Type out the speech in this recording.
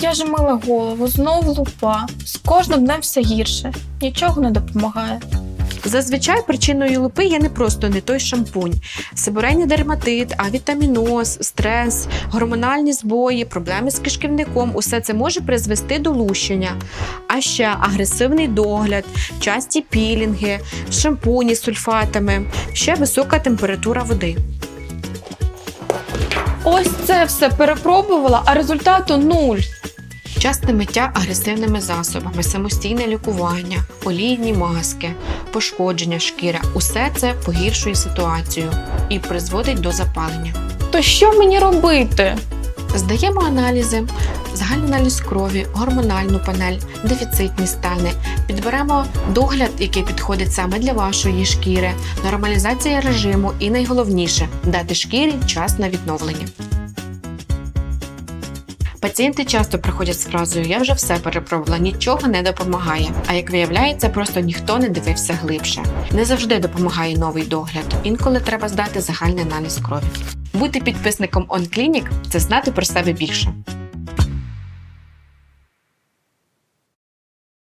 Я ж мила голову, знов лупа. З кожним днем все гірше. Нічого не допомагає. Зазвичай причиною лупи є не просто не той шампунь, сибурейний дерматит, авітаміноз, стрес, гормональні збої, проблеми з кишківником. Усе це може призвести до лущення. А ще агресивний догляд, часті пілінги, шампуні з сульфатами, ще висока температура води. Ось це все перепробувала, а результату нуль. Часте миття агресивними засобами, самостійне лікування, олійні маски, пошкодження шкіри усе це погіршує ситуацію і призводить до запалення. То що мені робити? Здаємо аналізи, загальний аналіз крові, гормональну панель, дефіцитні стани. Підберемо догляд, який підходить саме для вашої шкіри, нормалізація режиму і найголовніше дати шкірі час на відновлення. Пацієнти часто приходять з фразою Я вже все перепробувала, нічого не допомагає. А як виявляється, просто ніхто не дивився глибше. Не завжди допомагає новий догляд. Інколи треба здати загальний аналіз крові. Бути підписником OnClinic – це знати про себе більше.